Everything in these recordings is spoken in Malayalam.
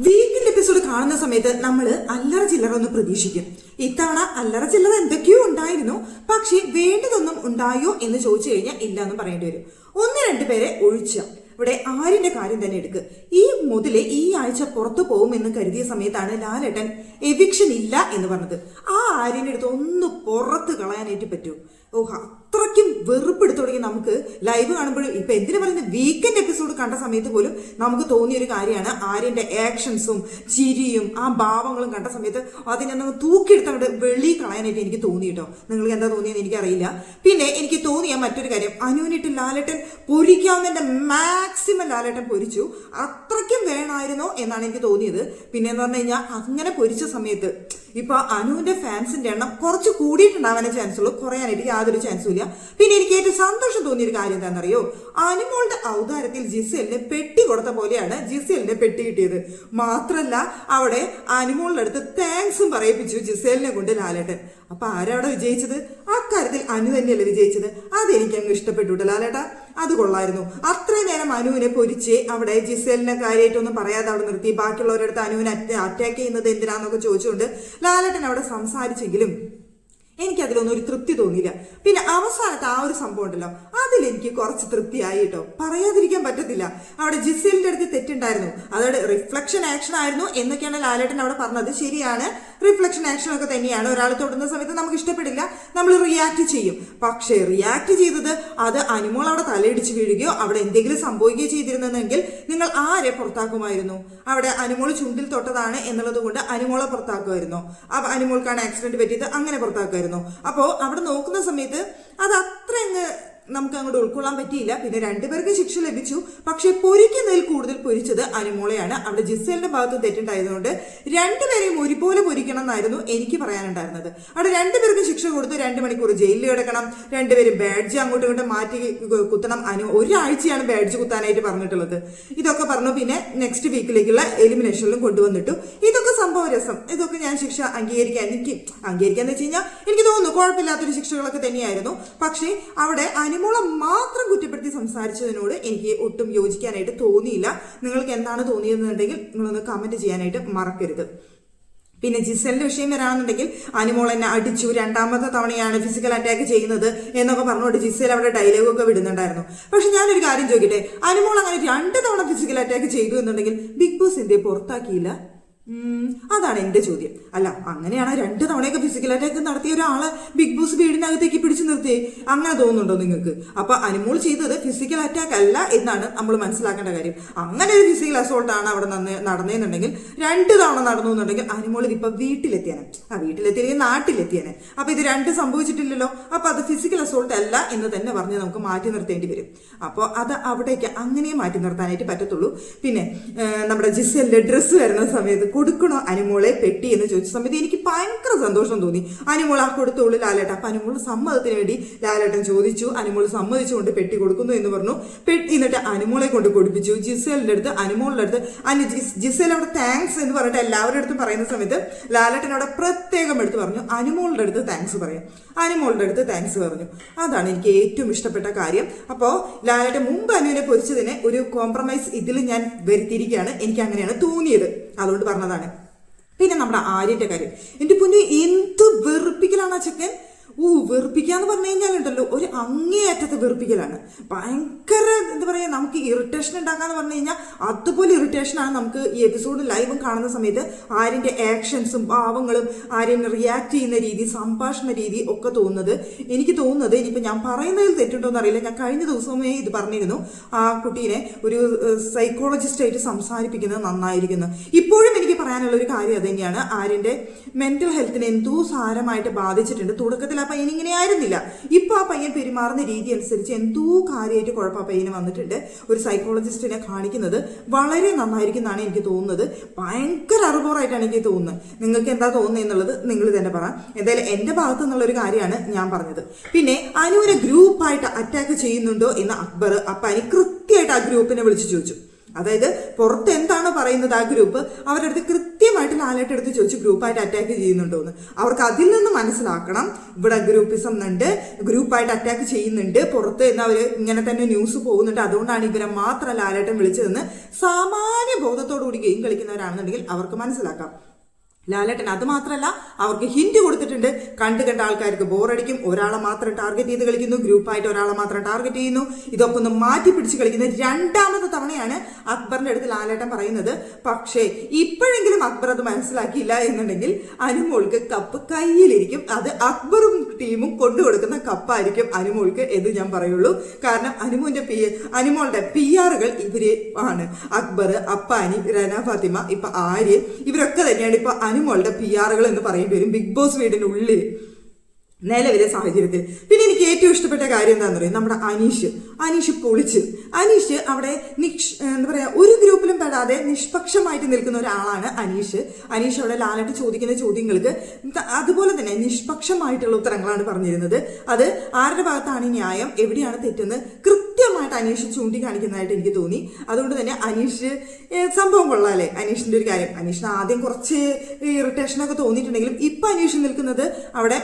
വീക്കിന്റെ എപ്പിസോഡ് കാണുന്ന സമയത്ത് നമ്മൾ അല്ലറ ചില്ലറ ഒന്ന് പ്രതീക്ഷിക്കും. ഇത്തവണ അല്ലറ ചില്ലറ എന്തൊക്കെയോ ഉണ്ടായിരുന്നു. പക്ഷേ വേണ്ടതൊന്നും ഉണ്ടായോ എന്ന് ചോദിച്ചു കഴിഞ്ഞാൽ ഇല്ല എന്ന് പറയേണ്ടി വരും. ഒന്ന് രണ്ട് പേരെ ഒഴിച്ച. ഇവിടെ ആരിന്റെ കാര്യം തന്നെ എടുക്കുക ഈ മുതൽ ഈ ആഴ്ച പുറത്തു പോകുമെന്ന് കരുതിയ സമയത്താണ് ലാലേട്ടൻ എവിക്ഷൻ ഇല്ല എന്ന് പറഞ്ഞത്. ആ ആര്യന്റെ അടുത്ത് ഒന്ന് പുറത്ത് കളയാനായിട്ട് പറ്റൂ. ഓ അത്രയ്ക്കും വെറുപ്പെടുത്തു തുടങ്ങി നമുക്ക് ലൈവ് കാണുമ്പോഴും ഇപ്പൊ എന്തിനു പറയുന്ന വീക്കെൻഡ് എപ്പിസോഡ് കണ്ട സമയത്ത് പോലും നമുക്ക് തോന്നിയ ഒരു കാര്യമാണ് ആര്യന്റെ ആക്ഷൻസും ചിരിയും ആ ഭാവങ്ങളും കണ്ട സമയത്ത് അതിനെ നമ്മൾ തൂക്കിയെടുത്ത് അവിടെ വെളി കളയാനായിട്ട് എനിക്ക് തോന്നി കേട്ടോ. നിങ്ങൾക്ക് എന്താ തോന്നിയെന്ന് എനിക്കറിയില്ല. പിന്നെ എനിക്ക് തോന്നിയ മറ്റൊരു കാര്യം അനുവിനിട്ട് ലാലട്ടൻ പൊരിക്കാവുന്നതിന്റെ മാക്സിമം ലാലട്ടൻ പൊരിച്ചു. അത്രയ്ക്കും വേണമായിരുന്നോ എന്നാണ് എനിക്ക് തോന്നിയത്. പിന്നെ എന്ന് പറഞ്ഞു കഴിഞ്ഞാൽ അങ്ങനെ പൊരിച്ച സമയത്ത് ഇപ്പൊ അനുവിന്റെ ഫാൻസിന്റെ എണ്ണം കുറച്ച് കൂടിയിട്ടുണ്ടാവാനേ ചാൻസ് ഉള്ളൂ. കുറയാനായിട്ട് യാതൊരു ചാൻസും ഇല്ല. പിന്നെ എനിക്ക് ഏറ്റവും സന്തോഷം തോന്നിയ ഒരു കാര്യം എന്താണെന്നറിയോ? അനുമോളുടെ ഔദാരത്തിൽ ജിസലിന് പെട്ടി കൊടുത്ത പോലെയാണ് ജിസേലിനെ പെട്ടി കിട്ടിയത്. മാത്രല്ല അവിടെ അനുമോളുടെ അടുത്ത് താങ്ക്സും പറയിപ്പിച്ചു ജിസേലിനെ കൊണ്ട് ലാലേട്ടൻ. അപ്പൊ ആരാണ് വിജയിച്ചത്? അക്കാര്യത്തിൽ അനു തന്നെയല്ലേ വിജയിച്ചത്? അതെനിക്ക് അങ്ങ് ഇഷ്ടപ്പെട്ടു ലാലേട്ട. അത് കൊള്ളായിരുന്നു. അത്രയും നേരം അനുവിനെ പൊരിച്ച് അവിടെ ജിസേലിനെ കാര്യമായിട്ടൊന്നും പറയാതെ അവിടെ നിർത്തി. ബാക്കിയുള്ളവരുടെ അടുത്ത് അനുവിനെ അറ്റാക്ക് ചെയ്യുന്നത് എന്തിനാന്നൊക്കെ ചോദിച്ചുകൊണ്ട് ലാലേട്ടൻ അവിടെ സംസാരിച്ചെങ്കിലും എനിക്കതിലൊന്നും ഒരു തൃപ്തി തോന്നിയില്ല. പിന്നെ അവസാനത്തെ ആ ഒരു സംഭവം ഉണ്ടല്ലോ. അതിലെനിക്ക് കുറച്ച് തൃപ്തിയായി കേട്ടോ. പറയാതിരിക്കാൻ പറ്റത്തില്ല. അവിടെ ജിസേലിന്റെ അടുത്ത് തെറ്റുണ്ടായിരുന്നു. അതോടെ റിഫ്ലക്ഷൻ ആക്ഷൻ ആയിരുന്നു എന്നൊക്കെയാണ് ലാലേട്ടൻ അവിടെ പറഞ്ഞത്. ശരിയാണ്. റിഫ്ലക്ഷൻ ആക്ഷൻ ഒക്കെ തന്നെയാണ്. ഒരാൾ തൊടുന്ന സമയത്ത് നമുക്ക് ഇഷ്ടപ്പെടില്ല. നമ്മൾ റിയാക്ട് ചെയ്യും. പക്ഷേ റിയാക്ട് ചെയ്തത് അത് അനുമോൾ അവിടെ തലയിടിച്ച് വീഴുകയോ അവിടെ എന്തെങ്കിലും സംഭവിക്കുകയോ ചെയ്തിരുന്നെങ്കിൽ നിങ്ങൾ ആരെ പുറത്താക്കുമായിരുന്നു? അവിടെ അനുമോൾ ചുണ്ടിൽ തൊട്ടതാണ് എന്നുള്ളത് കൊണ്ട് അനുമോളെ പുറത്താക്കുമായിരുന്നു. അപ്പൊ അനുമോൾക്കാണ് ആക്സിഡന്റ് പറ്റിയത്. അങ്ങനെ പുറത്താക്കുമായിരുന്നു. അപ്പോൾ അവിടെ നോക്കുന്ന സമയത്ത് അത് അത്ര അങ്ങ് നമുക്ക് അങ്ങോട്ട് ഉൾക്കൊള്ളാൻ പറ്റിയില്ല. പിന്നെ രണ്ടുപേർക്ക് ശിക്ഷ ലഭിച്ചു. പക്ഷെ പൊരിക്കുന്നതിൽ കൂടുതൽ പൊരിച്ചത് അനുമോളയാണ് അവിടെ ജിസേലിന്റെ ഭാഗത്ത് തെറ്റുണ്ടായതുകൊണ്ട് രണ്ടുപേരെയും ഒരുപോലെ പൊരിക്കണം എന്നായിരുന്നു എനിക്ക് പറയാനുണ്ടായിരുന്നത്. അവിടെ രണ്ടുപേർക്കും ശിക്ഷ കൊടുത്തു രണ്ട് മണിക്കൂർ ജയിലിൽ കിടക്കണം. രണ്ടുപേരും ബാഡ്ജ് അങ്ങോട്ടും ഇങ്ങോട്ടും മാറ്റി കുത്തണം. അനു ഒരാഴ്ചയാണ് ബാഡ്ജ് കുത്താനായിട്ട് പറഞ്ഞിട്ടുള്ളത്. ഇതൊക്കെ പറഞ്ഞു പിന്നെ നെക്സ്റ്റ് വീക്കിലേക്കുള്ള എലിമിനേഷനിലും കൊണ്ടുവന്നിട്ടു. ഇതൊക്കെ സംഭവ രസം. ഇതൊക്കെ ഞാൻ ശിക്ഷ അംഗീകരിക്കാൻ എനിക്ക് അംഗീകരിക്കാന്ന് വെച്ച് കഴിഞ്ഞാൽ എനിക്ക് തോന്നുന്നു കുഴപ്പമില്ലാത്തൊരു ശിക്ഷകളൊക്കെ തന്നെയായിരുന്നു. പക്ഷേ അവിടെ അനുമോളെ മാത്രം കുറ്റപ്പെടുത്തി സംസാരിച്ചതിനോട് എനിക്ക് ഒട്ടും യോജിക്കാനായിട്ട് തോന്നിയില്ല. നിങ്ങൾക്ക് എന്താണ് തോന്നിയതെന്നുണ്ടെങ്കിൽ നിങ്ങളൊന്ന് കമന്റ് ചെയ്യാനായിട്ട് മറക്കരുത്. പിന്നെ ജിസലിന്റെ വിഷയം വരാണെന്നുണ്ടെങ്കിൽ അനുമോൾ എന്നെ അടിച്ചു. രണ്ടാമത്തെ തവണയാണ് ഫിസിക്കൽ അറ്റാക്ക് ചെയ്യുന്നത് എന്നൊക്കെ പറഞ്ഞുകൊണ്ട് ജിസൽ അവിടെ ഡയലോഗ് ഒക്കെ വിടുന്നുണ്ടായിരുന്നു. പക്ഷെ ഞാനൊരു കാര്യം ചോദിക്കട്ടെ? അനിമോൾ അങ്ങനെ രണ്ട് തവണ ഫിസിക്കൽ അറ്റാക്ക് ചെയ്തു എന്നുണ്ടെങ്കിൽ ബിഗ് ബോസ് എന്തേ പുറത്താക്കിയില്ല? അതാണ് എന്റെ ചോദ്യം. അല്ല അങ്ങനെയാണ് രണ്ട് തവണയൊക്കെ ഫിസിക്കൽ അറ്റാക്ക് നടത്തിയ ഒരാളെ ബിഗ് ബോസ് വീടിനകത്തേക്ക് പിടിച്ചു നിർത്തി. അങ്ങനെ തോന്നുന്നുണ്ടോ നിങ്ങൾക്ക്? അപ്പൊ അനുമോൾ ചെയ്തത് ഫിസിക്കൽ അറ്റാക്ക് അല്ല എന്നാണ് നമ്മൾ മനസ്സിലാക്കേണ്ട കാര്യം. അങ്ങനെ ഒരു ഫിസിക്കൽ അസോൾട്ട് ആണ് അവിടെ നടന്നതെന്നുണ്ടെങ്കിൽ രണ്ട് തവണ നടന്നു എന്നുണ്ടെങ്കിൽ അനുമോൾ ഇതിപ്പോ വീട്ടിലെത്തിയാനെ. ആ വീട്ടിലെത്തിയില്ലെങ്കിൽ നാട്ടിലെത്തിയാനെ. അപ്പൊ ഇത് രണ്ട് സംഭവിച്ചിട്ടില്ലല്ലോ. അപ്പൊ അത് ഫിസിക്കൽ അസോൾട്ട് അല്ല എന്ന് തന്നെ പറഞ്ഞ് നമുക്ക് മാറ്റി നിർത്തേണ്ടി വരും. അപ്പോൾ അത് അവിടേക്ക് അങ്ങനെ മാറ്റി നിർത്താനായിട്ട് പറ്റത്തുള്ളൂ. പിന്നെ നമ്മുടെ ജിസലിന്റെ ഡ്രസ്സ് വരുന്ന സമയത്ത് കൊടുക്കണോ അനുമോളെ പെട്ടി എന്ന് ചോദിച്ച സമയത്ത് എനിക്ക് ഭയങ്കര സന്തോഷം തോന്നി. അനുമോൾ ആ കൊടുത്തോളൂ ലാലേട്ട അപ്പൊ അനുമോൾ സമ്മതത്തിന് വേണ്ടി ലാലേട്ടൻ ചോദിച്ചു. അനുമോൾ സമ്മതിച്ചുകൊണ്ട് പെട്ടി കൊടുക്കുന്നു എന്ന് പറഞ്ഞു. പെട്ടി എന്നിട്ട് അനുമോളെ കൊണ്ട് കൊടുപ്പിച്ചു. ജിസലിന്റെ അടുത്ത് അനുമോളുടെ അടുത്ത് അനു ജിസ്- ജിസൽ അവിടെ താങ്ക്സ് എന്ന് പറഞ്ഞിട്ട് എല്ലാവരുടെ അടുത്തും പറയുന്ന സമയത്ത് ലാലേട്ടൻ അവിടെ പ്രത്യേകം എടുത്ത് പറഞ്ഞു. അനുമോളുടെ അടുത്ത് താങ്ക്സ് പറയാം. അനുമോളുടെ അടുത്ത് താങ്ക്സ് പറഞ്ഞു. അതാണ് എനിക്ക് ഏറ്റവും ഇഷ്ടപ്പെട്ട കാര്യം. അപ്പോൾ ലാലേട്ടൻ മുമ്പ് അനുവിനെ പൊരിച്ചതിന് ഒരു കോംപ്രമൈസ് ഇതിൽ ഞാൻ വരുത്തിയിരിക്കുകയാണ്. എനിക്ക് അങ്ങനെയാണ് തോന്നിയത്. അതുകൊണ്ട് പറഞ്ഞതാണ് പിന്നെ നമ്മുടെ ആര്യന്റെ കാര്യം. എന്റെ പൊന്നു എന്ത് വെറുപ്പിക്കലാണ് ആ ചെക്കൻ? ഓ വെറുപ്പിക്കാന്ന് പറഞ്ഞു കഴിഞ്ഞാലുണ്ടല്ലോ ഒരു അങ്ങേയറ്റത്തെ വെറുപ്പിക്കലാണ്. ഭയങ്കര എന്താ പറയാ നമുക്ക് ഇറിറ്റേഷൻ ഉണ്ടാക്കാന്ന് പറഞ്ഞു കഴിഞ്ഞാൽ അതുപോലെ ഇറിറ്റേഷനാണ് നമുക്ക് ഈ എപ്പിസോഡ് ലൈവും കാണുന്ന സമയത്ത് ആര്യന്റെ ആക്ഷൻസും ഭാവങ്ങളും ആര്യൻ റിയാക്ട് ചെയ്യുന്ന രീതി സംഭാഷണ രീതി ഒക്കെ തോന്നുന്നത്. എനിക്ക് തോന്നുന്നത് ഇനിയിപ്പോൾ ഞാൻ പറയുന്നതിൽ തെറ്റുണ്ടോ എന്നറിയില്ല. ഞാൻ കഴിഞ്ഞ ദിവസമേ ഇത് പറഞ്ഞിരുന്നു. ആ കുട്ടീനെ ഒരു സൈക്കോളജിസ്റ്റായിട്ട് സംസാരിപ്പിക്കുന്നത് നന്നായിരിക്കുന്നു. എനിക്ക് പറയാനുള്ള ഒരു കാര്യം അത് തന്നെയാണ് ആര്യന്റെ മെന്റൽ ഹെൽത്തിനെ എന്തോ സാരമായിട്ട് ബാധിച്ചിട്ടുണ്ട്. തുടക്കത്തിൽ ആ പയ്യൻ ഇങ്ങനെ ആയിരുന്നില്ല. ഇപ്പൊ ആ പയ്യൻ പെരുമാറുന്ന രീതി അനുസരിച്ച് എന്തോ കാര്യമായിട്ട് കുഴപ്പം ആ പയ്യന് വന്നിട്ടുണ്ട്. ഒരു സൈക്കോളജിസ്റ്റിനെ കാണിക്കുന്നത് വളരെ നന്നായിരിക്കും എന്നാണ് എനിക്ക് തോന്നുന്നത്. ഭയങ്കര അറുപോറായിട്ടാണ് എനിക്ക് തോന്നുന്നത്. നിങ്ങൾക്ക് എന്താ തോന്നുന്നത് എന്നുള്ളത് നിങ്ങൾ തന്നെ പറ. എന്തായാലും എന്റെ ഭാഗത്തു നിന്നുള്ള ഒരു കാര്യമാണ് ഞാൻ പറഞ്ഞത്. പിന്നെ അനുവിനെ ഗ്രൂപ്പായിട്ട് അറ്റാക്ക് ചെയ്യുന്നുണ്ടോ എന്ന് അക്ബർ അപ്പാനി കൃത്യമായിട്ട് ആ ഗ്രൂപ്പിനെ വിളിച്ചു ചോദിച്ചു. അതായത് പുറത്ത് എന്താണ് പറയുന്നത് ആ ഗ്രൂപ്പ്? അവരുടെ അടുത്ത് കൃത്യമായിട്ട് ലാലേട്ട് എടുത്ത് ചോദിച്ച് ഗ്രൂപ്പായിട്ട് അറ്റാക്ക് ചെയ്യുന്നുണ്ടോ എന്ന് അവർക്ക് അതിൽ നിന്ന് മനസ്സിലാക്കണം. ഇവിടെ ഗ്രൂപ്പിസം ഉണ്ട്. ഗ്രൂപ്പായിട്ട് അറ്റാക്ക് ചെയ്യുന്നുണ്ട്. പുറത്ത് എന്ന് അവർ ഇങ്ങനെ തന്നെ ന്യൂസ് പോകുന്നുണ്ട്. അതുകൊണ്ടാണ് ഇവരെ മാത്രം ലാലേട്ടൻ വിളിച്ചതെന്ന് സാമാന്യ ബോധത്തോടു കൂടി ഗെയിം കളിക്കുന്നവരാണെന്നുണ്ടെങ്കിൽ അവർക്ക് മനസ്സിലാക്കാം. ലാലേട്ടൻ. അത് മാത്രമല്ല അവർക്ക് ഹിന്റ് കൊടുത്തിട്ടുണ്ട്. കണ്ടു കണ്ട ആൾക്കാർക്ക് ബോറടിക്കും. ഒരാളെ മാത്രം ടാർഗറ്റ് ചെയ്ത് കളിക്കുന്നു. ഗ്രൂപ്പായിട്ട് ഒരാളെ മാത്രം ടാർഗറ്റ് ചെയ്യുന്നു. ഇതൊക്കെ ഒന്ന് മാറ്റി പിടിച്ച് കളിക്കുന്ന രണ്ടാമത്തെ തവണയാണ് അക്ബറിന്റെ അടുത്ത് ലാലേട്ടൻ പറയുന്നത്. പക്ഷേ ഇപ്പോഴെങ്കിലും അക്ബർ അത് മനസ്സിലാക്കിയില്ല എന്നുണ്ടെങ്കിൽ അനുമോൾക്ക് കപ്പ് കയ്യിലിരിക്കും. അത് അക്ബറും ടീമും കൊണ്ടു കൊണ്ടുകൊടുക്കുന്ന കപ്പായിരിക്കും അനുമോൾക്ക് എന്ന് ഞാൻ പറയുള്ളൂ. കാരണം അനുമോന്റെ പി അനുമോളുടെ പി ആറുകൾ ഇവർ ആണ്. അക്ബർ അപ്പാനി റന ഫാത്തിമ ഇപ്പൊ ആര്യൻ ഇവരൊക്കെ തന്നെയാണ് ഇപ്പൊ അനുമോളുടെ പി ആറുകൾ എന്ന് പറയേണ്ടി വരും ബിഗ് ബോസ് വീടിന്റെ ഉള്ളിൽ നിലവിലെ സാഹചര്യത്തിൽ. പിന്നെ എനിക്ക് ഏറ്റവും ഇഷ്ടപ്പെട്ട കാര്യം എന്താണെന്ന് പറയും നമ്മുടെ അനീഷ്. അനീഷ് പൊളിച്ച്. അനീഷ് അവിടെ നിക്ഷ് എന്താ പറയുക ഒരു ഗ്രൂപ്പിലും പെടാതെ നിഷ്പക്ഷമായിട്ട് നിൽക്കുന്ന ഒരാളാണ് അനീഷ്. അനീഷ് അവിടെ ലാലായിട്ട് ചോദിക്കുന്ന ചോദ്യങ്ങൾക്ക് അതുപോലെ തന്നെ നിഷ്പക്ഷമായിട്ടുള്ള ഉത്തരങ്ങളാണ് പറഞ്ഞിരുന്നത്. അത് ആരുടെ ഭാഗത്താണ് ന്യായം? എവിടെയാണ് തെറ്റെന്ന് കൃത്യമായിട്ട് അനീഷ് ചൂണ്ടിക്കാണിക്കുന്നതായിട്ട് എനിക്ക് തോന്നി. അതുകൊണ്ട് തന്നെ അനീഷ് സംഭവം കൊള്ളാല്ലേ അനീഷിന്റെ ഒരു കാര്യം. അനീഷിന് ആദ്യം കുറച്ച് ഇറിറ്റേഷൻ ഒക്കെ തോന്നിയിട്ടുണ്ടെങ്കിലും ഇപ്പൊ അനീഷ് നിൽക്കുന്നത് അവിടെ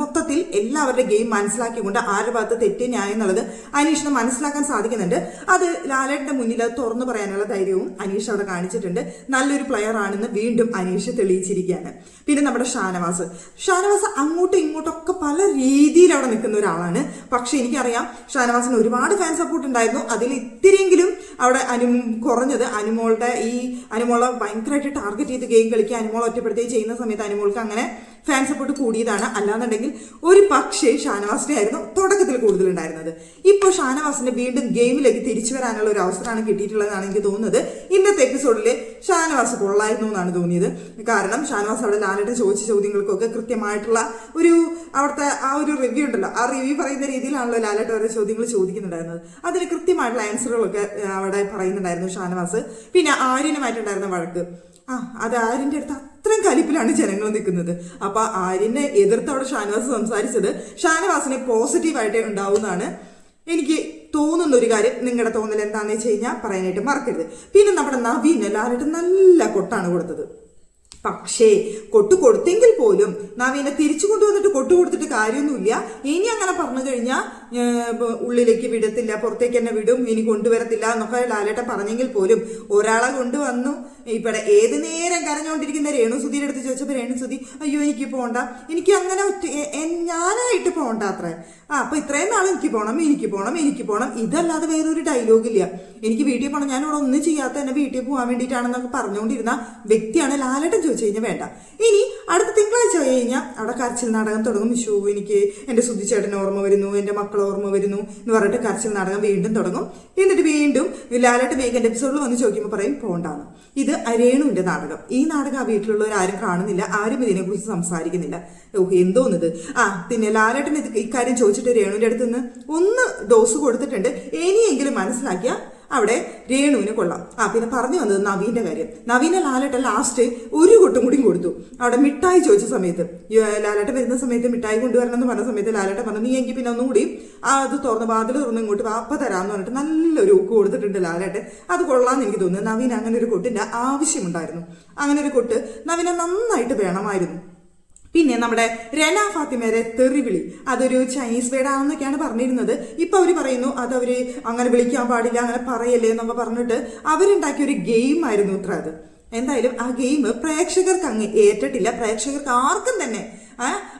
മൊത്തത്തിൽ എല്ലാവരുടെ ഗെയിം മനസ്സിലാക്കിക്കൊണ്ട് ആരുടെ ഭാഗത്ത് തെറ്റ് ന്യായം എന്നുള്ളത് അനീഷിന് മനസ്സിലാക്കാൻ സാധിക്കുന്നുണ്ട്. അത് ലാലേട്ടിന്റെ മുന്നിൽ അത് തുറന്നു പറയാനുള്ള ധൈര്യവും അനീഷ് അവിടെ കാണിച്ചിട്ടുണ്ട്. നല്ലൊരു പ്ലെയർ ആണെന്ന് വീണ്ടും അനീഷ് തെളിയിച്ചിരിക്കുകയാണ്. പിന്നെ നമ്മുടെ ഷാനവാസ്. ഷാനവാസ് അങ്ങോട്ടും ഇങ്ങോട്ടും ഒക്കെ പല രീതിയിൽ അവിടെ നിൽക്കുന്ന ഒരാളാണ്. പക്ഷെ എനിക്കറിയാം ഷാനവാസിന് ഒരുപാട് ഫാൻ സപ്പോർട്ട് ഉണ്ടായിരുന്നു. അതിൽ ഇത്തിരിയെങ്കിലും അവിടെ അനു കുറഞ്ഞത് അനുമോളുടെ ഈ അനുമോളെ ഭയങ്കരമായിട്ട് ടാർഗറ്റ് ചെയ്ത് ഗെയിം കളിക്കുക അനുമോളെ ഒറ്റപ്പെടുത്തുകയും ചെയ്യുന്ന സമയത്ത് അനുമോൾക്ക് അങ്ങനെ ഫാൻ സപ്പോർട്ട് കൂടിയതാണ്. അല്ലാന്നുണ്ടെങ്കിൽ ഒരു പക്ഷേ ഷാനവാസിനെ ആയിരുന്നു തുടക്കത്തിൽ കൂടുതലുണ്ടായിരുന്നത്. ഇപ്പോൾ ഷാനവാസിന് വീണ്ടും ഗെയിമിലേക്ക് തിരിച്ചു വരാനുള്ള ഒരു അവസരമാണ് കിട്ടിയിട്ടുള്ളതാണ് എനിക്ക് തോന്നുന്നത്. ഇന്നത്തെ എപ്പിസോഡിൽ ഷാനവാസ് കൊള്ളായിരുന്നു എന്നാണ് തോന്നിയത്. കാരണം ഷാനവാസ് അവിടെ ലാലയുടെ ചോദിച്ച ചോദ്യങ്ങൾക്കൊക്കെ കൃത്യമായിട്ടുള്ള ഒരു അവിടുത്തെ ആ ഒരു റിവ്യൂ ഉണ്ടല്ലോ. ആ റിവ്യൂ പറയുന്ന രീതിയിലാണല്ലോ ലാലേട്ട് ഓരോ ചോദ്യങ്ങൾ ചോദിക്കുന്നുണ്ടായിരുന്നത്. അതിന് കൃത്യമായിട്ടുള്ള ആൻസറുകളൊക്കെ അവിടെ പറയുന്നുണ്ടായിരുന്നു ഷാനവാസ്. പിന്നെ ആര്യനുമായിട്ടുണ്ടായിരുന്ന വഴക്ക്. ആ അത് ആര്യന്റെ അടുത്ത് അത്രയും കലിപ്പിലാണ് ജനങ്ങൾ നിൽക്കുന്നത്. അപ്പൊ ആര്യനെ എതിർത്ത് അവിടെ ഷാനവാസ് സംസാരിച്ചത് ഷാനവാസിനെ പോസിറ്റീവായിട്ട് ഉണ്ടാവുന്നതാണ് എനിക്ക് തോന്നുന്ന ഒരു കാര്യം. നിങ്ങളുടെ തോന്നൽ എന്താണെന്ന് വെച്ച് കഴിഞ്ഞാൽ പറയാനായിട്ട് മറക്കരുത്. പിന്നെ നമ്മുടെ നവീൻ ലാലിട്ട് നല്ല കൊട്ടാണ് കൊടുത്തത്. പക്ഷേ കൊട്ടു കൊടുത്തെങ്കിൽ പോലും നവീനെ തിരിച്ചു കൊണ്ടുവന്നിട്ട് കൊട്ടു കൊടുത്തിട്ട് കാര്യമൊന്നുമില്ല. ഇനി അങ്ങനെ പറഞ്ഞു കഴിഞ്ഞാൽ ഉള്ളിലേക്ക് വിടത്തില്ല പുറത്തേക്ക് തന്നെ വിടും ഇനി കൊണ്ടുവരത്തില്ല എന്നൊക്കെ ലാലേട്ടൻ പറഞ്ഞെങ്കിൽ പോലും ഒരാളെ കൊണ്ടുവന്നു. ഇവിടെ ഏത് നേരം കരഞ്ഞുകൊണ്ടിരിക്കുന്ന രേണു സുധീരെ അടുത്ത് ചോദിച്ചപ്പോൾ രേണു സുധി അയ്യോ എനിക്ക് പോകണ്ട എനിക്ക് അങ്ങനെ ഞാനായിട്ട് പോകണ്ട അത്ര. ആ അപ്പൊ ഇത്രയും നാൾ എനിക്ക് പോകണം എനിക്ക് പോകണം എനിക്ക് പോകണം ഇതല്ലാതെ വേറൊരു ഡയലോഗ് ഇല്ല. എനിക്ക് വീട്ടിൽ പോകണം ഞാൻ ഇവിടെ ഒന്നും ചെയ്യാത്ത എന്നെ വീട്ടിൽ പോകാൻ വേണ്ടിയിട്ടാണെന്നൊക്കെ പറഞ്ഞുകൊണ്ടിരുന്ന വ്യക്തിയാണ് ലാലേട്ടൻ ചോദിച്ചു കഴിഞ്ഞാൽ വേണ്ട. ഇനി അടുത്ത തിങ്കളാഴ്ച കഴിഞ്ഞാൽ അവിടെ കരച്ചിൽ നാടകം തുടങ്ങും. വിഷു എനിക്ക് എന്റെ സുധിച്ചേട്ടൻ ഓർമ്മ വരുന്നു എന്റെ മക്കൾ ഓർമ്മ വരുന്നു എന്ന് പറഞ്ഞിട്ട് കരച്ചിൽ നാടകം വീണ്ടും തുടങ്ങും. എന്നിട്ട് വീണ്ടും ലാലേട്ടൻ വീക്കെൻഡ് എപ്പിസോഡിൽ വന്ന് ചോദിക്കുമ്പോൾ പറയും പോണ്ടാന്ന്. ഇത് രേണുവിന്റെ നാടകം. ഈ നാടകം ആ വീട്ടിലുള്ളവർ ആരും കാണുന്നില്ല ആരും ഇതിനെക്കുറിച്ച് സംസാരിക്കുന്നില്ല. ഓ എന്തോന്നത്? ആ പിന്നെ ലാലേട്ടൻ ഇക്കാര്യം ചോദിച്ചിട്ട് രേണുവിന്റെ അടുത്ത് നിന്ന് ഒന്ന് ഡോസ് കൊടുത്തിട്ടുണ്ട്. ഇനിയെങ്കിലും മനസ്സിലാക്കിയ അവിടെ രേണുവിന് കൊള്ളാം. ആ പിന്നെ പറഞ്ഞു വന്നത് നവീന്റെ കാര്യം. നവീനെ ലാലേട്ടൻ ലാസ്റ്റ് ഒരു കൊട്ടും കൂടിയും കൊടുത്തു. അവിടെ മിഠായി ചോദിച്ച സമയത്ത് ഈ, വരുന്ന സമയത്ത് മിഠായി കൊണ്ടുവരണം എന്ന് പറഞ്ഞ സമയത്ത് ലാലേട്ടൻ പറഞ്ഞു നീ എങ്കിൽ പിന്നെ ഒന്നും കൂടി അത് തുറന്ന് വാതിൽ തുറന്ന് ഇങ്ങോട്ട് വാപ്പ തരാമെന്ന് പറഞ്ഞിട്ട് നല്ലൊരു ഉക്ക് കൊടുത്തിട്ടുണ്ട് ലാലേട്ടൻ. അത് കൊള്ളാമെന്ന് എനിക്ക് തോന്നുന്നു. നവീൻ അങ്ങനെ ഒരു കൊട്ടിന്റെ ആവശ്യമുണ്ടായിരുന്നു. അങ്ങനെ ഒരു കൊട്ട് നവീനെ നന്നായിട്ട് വേണമായിരുന്നു. പിന്നെ നമ്മുടെ രന ഫാത്തിമയുടെ തെറിവിളി. അതൊരു ചൈനീസ് വേർഡാണെന്നൊക്കെയാണ് പറഞ്ഞിരുന്നത്. ഇപ്പം അവർ പറയുന്നു അത് അങ്ങനെ വിളിക്കാൻ പാടില്ല അങ്ങനെ പറയല്ലേ എന്നൊക്കെ പറഞ്ഞിട്ട് അവരുണ്ടാക്കിയ ഒരു ഗെയിം ആയിരുന്നു ഇത്ര അത്. എന്തായാലും ആ ഗെയിം പ്രേക്ഷകർക്ക് അങ്ങ് ഏറ്റിട്ടില്ല. പ്രേക്ഷകർക്ക് ആർക്കും തന്നെ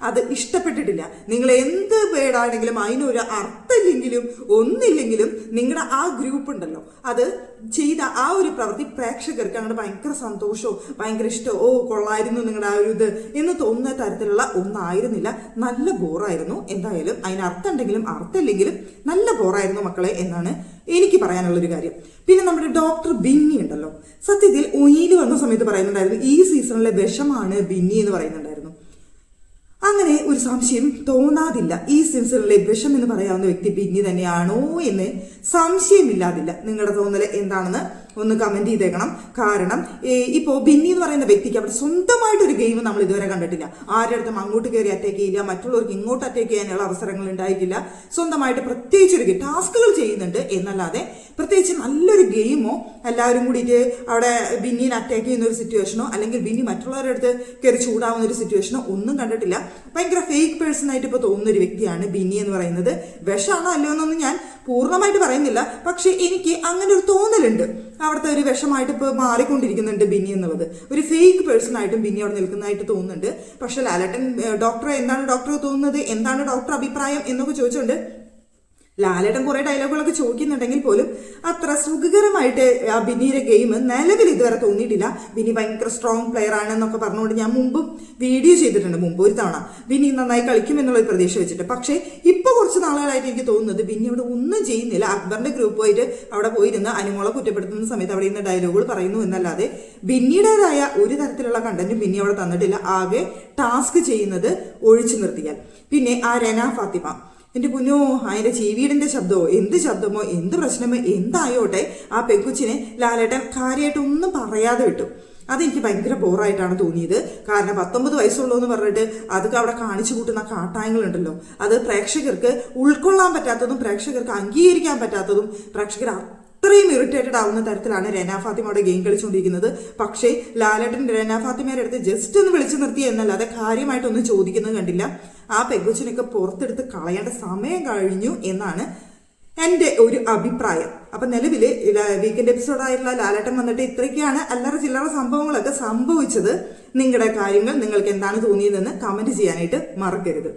അത് ഇഷ്ടപ്പെട്ടിട്ടില്ല. നിങ്ങൾ എന്ത് വേടാണെങ്കിലും അതിനൊരു അർത്ഥമില്ലെങ്കിലും ഒന്നില്ലെങ്കിലും ഒന്നില്ലെങ്കിലും നിങ്ങളുടെ ആ ഗ്രൂപ്പ് ഉണ്ടല്ലോ. അത് ചെയ്ത ആ ഒരു പ്രവൃത്തി പ്രേക്ഷകർക്ക് അങ്ങോട്ട് ഭയങ്കര സന്തോഷവും ഭയങ്കര ഇഷ്ടമോ ഓ കൊള്ളായിരുന്നു നിങ്ങളുടെ ആ ഒരു ഇത് എന്ന് തോന്നുന്ന തരത്തിലുള്ള ഒന്നായിരുന്നില്ല. നല്ല ബോറായിരുന്നു. എന്തായാലും അതിന് അർത്ഥം ഉണ്ടെങ്കിലും അർത്ഥമില്ലെങ്കിലും നല്ല ബോറായിരുന്നു മക്കളെ എന്നാണ് എനിക്ക് പറയാനുള്ളൊരു കാര്യം. പിന്നെ നമ്മുടെ ഡോക്ടർ ബിന്നി ഉണ്ടല്ലോ. സത്യത്തിൽ ഒയിൽ വന്ന സമയത്ത് പറയുന്നുണ്ടായിരുന്നു ഈ സീസണിലെ വിഷമാണ് ബിന്നി എന്ന് പറയുന്നുണ്ടായിരുന്നു. അങ്ങനെ ഒരു സംശയം തോന്നാതില്ല. ഈ സെൻസറിലെ വിഷം എന്ന് പറയാവുന്ന വ്യക്തി ബിന്നി തന്നെയാണോ എന്ന് സംശയമില്ലാതില്ല. നിങ്ങളുടെ തോന്നൽ എന്താണെന്ന് ഒന്ന് കമന്റ് ചെയ്തേക്കണം. കാരണം ഇപ്പോ ബിന്നി എന്ന് പറയുന്ന വ്യക്തിക്ക് അവിടെ സ്വന്തമായിട്ട് ഒരു ഗെയിം നമ്മൾ ഇതുവരെ കണ്ടിട്ടില്ല. ആരുടെ അടുത്തും അങ്ങോട്ട് കയറി അറ്റാക്ക് ചെയ്യില്ല. മറ്റുള്ളവർക്ക് ഇങ്ങോട്ട് അറ്റാക്ക് ചെയ്യാനുള്ള അവസരങ്ങൾ ഉണ്ടായിട്ടില്ല. സ്വന്തമായിട്ട് പ്രത്യേകിച്ച് ഒരു ടാസ്കുകൾ ചെയ്യുന്നുണ്ട്. എന്നല്ലാതെ പ്രത്യേകിച്ച് നല്ലൊരു ഗെയിമോ എല്ലാവരും കൂടിയിട്ട് അവിടെ ബിന്നിനെ അറ്റാക്ക് ചെയ്യുന്ന ഒരു സിറ്റുവേഷനോ അല്ലെങ്കിൽ ബിന്നി മറ്റുള്ളവരുടെ അടുത്ത് കയറി ചൂടാവുന്ന ഒരു സിറ്റുവേഷനോ ഒന്നും കണ്ടിട്ടില്ല. ഭയങ്കര ഫേക്ക് പേഴ്സൺ ആയിട്ട് ഇപ്പോൾ തോന്നുന്ന ഒരു വ്യക്തിയാണ് ബിന്നി എന്ന് പറയുന്നത്. വിഷമാണോ അല്ലയോ എന്നൊന്നും ഞാൻ പൂർണമായിട്ട് പറയുന്നില്ല. പക്ഷേ എനിക്ക് അങ്ങനെ ഒരു തോന്നലുണ്ട്. അവിടുത്തെ ഒരു വിഷമായിട്ട് ഇപ്പോൾ മാറിക്കൊണ്ടിരിക്കുന്നുണ്ട് ബിന്നി എന്നുള്ളത്. ഒരു ഫേക്ക് പേഴ്സൺ ആയിട്ടും ബിന്നി അവിടെ നിൽക്കുന്നതായിട്ട് തോന്നുന്നുണ്ട്. പക്ഷേ ലാലട്ടൻ ഡോക്ടറെ എന്താണ് ഡോക്ടർ തോന്നുന്നത്? എന്താണ് ഡോക്ടർ അഭിപ്രായം എന്നൊക്കെ ചോദിച്ചുകൊണ്ട് ലാലേട്ടൻ കുറെ ഡയലോഗുകളൊക്കെ ചോദിക്കുന്നുണ്ടെങ്കിൽ പോലും അത്ര സുഖകരമായിട്ട് ആ ബിനിയുടെ ഗെയിം നിലവിൽ ഇതുവരെ തോന്നിയിട്ടില്ല. ബിനി ഭയങ്കര സ്ട്രോങ് പ്ലെയർ ആണെന്നൊക്കെ പറഞ്ഞുകൊണ്ട് ഞാൻ മുമ്പും വീഡിയോ ചെയ്തിട്ടുണ്ട് മുമ്പ് ഒരു തവണ. ബിനി നന്നായി കളിക്കും എന്നുള്ള ഒരു പ്രതീക്ഷ വെച്ചിട്ട്. പക്ഷേ ഇപ്പൊ കുറച്ച് നാളുകളായിട്ട് എനിക്ക് തോന്നുന്നത് ബിനി അവിടെ ഒന്നും ചെയ്യുന്നില്ല. അക്ബറിന്റെ ഗ്രൂപ്പുമായിട്ട് അവിടെ പോയിരുന്ന അനുമോളെ കുറ്റപ്പെടുത്തുന്ന സമയത്ത് അവിടെ ഇരുന്ന് ഡയലോഗുകൾ പറയുന്നു എന്നല്ലാതെ ബിന്നിയുടേതായ ഒരു തരത്തിലുള്ള കണ്ടന്റും ബിന്നി അവിടെ തന്നിട്ടില്ല. ആകെ ടാസ്ക് ചെയ്യുന്നത് ഒഴിച്ചു നിർത്തിയാൽ. പിന്നെ ആ രന ഫാത്തിമ. എന്റെ കുഞ്ഞോ അതിന്റെ ചീവീടിന്റെ ശബ്ദമോ എന്ത് ശബ്ദമോ എന്ത് പ്രശ്നമോ എന്തായോട്ടെ ആ പെങ്കുച്ചിനെ ലാലേട്ടൻ കാര്യമായിട്ടൊന്നും പറയാതെ വിട്ടു. അതെനിക്ക് ഭയങ്കര ബോറായിട്ടാണ് തോന്നിയത്. കാരണം പത്തൊമ്പത് വയസ്സുള്ളൂ എന്ന് പറഞ്ഞിട്ട് അതൊക്കെ അവിടെ കാണിച്ചു കൂട്ടുന്ന കാട്ടായങ്ങളുണ്ടല്ലോ. അത് പ്രേക്ഷകർക്ക് ഉൾക്കൊള്ളാൻ പറ്റാത്തതും പ്രേക്ഷകർക്ക് അംഗീകരിക്കാൻ പറ്റാത്തതും പ്രേക്ഷകർ അത്രയും ഇറിറ്റേറ്റഡ് ആവുന്ന തരത്തിലാണ് രേന ഫാത്തിമയുടെ ഗെയിം കളിച്ചുകൊണ്ടിരിക്കുന്നത് പക്ഷേ ലാലേട്ടൻ രേന ഫാത്തിമയുടെ അടുത്ത് ജസ്റ്റ് ഒന്ന് വിളിച്ചു നിർത്തി എന്നല്ലാതെ കാര്യമായിട്ടൊന്നും ചോദിക്കുന്നത് കണ്ടില്ല. ആ പെഗുച്ചിനൊക്കെ പുറത്തെടുത്ത് കളയേണ്ട സമയം കഴിഞ്ഞു എന്നാണ് എന്റെ ഒരു അഭിപ്രായം. അപ്പൊ നിലവിൽ വീക്കെൻഡ് എപ്പിസോഡായിട്ടുള്ള ലാലേട്ടൻ വന്നിട്ട് ഇത്രയൊക്കെയാണ് അല്ലറ ചില്ലറ സംഭവങ്ങളൊക്കെ സംഭവിച്ചത്. നിങ്ങളുടെ കാര്യങ്ങൾ നിങ്ങൾക്ക് എന്താണ് തോന്നിയതെന്ന് കമന്റ് ചെയ്യാനായിട്ട് മറക്കരുത്.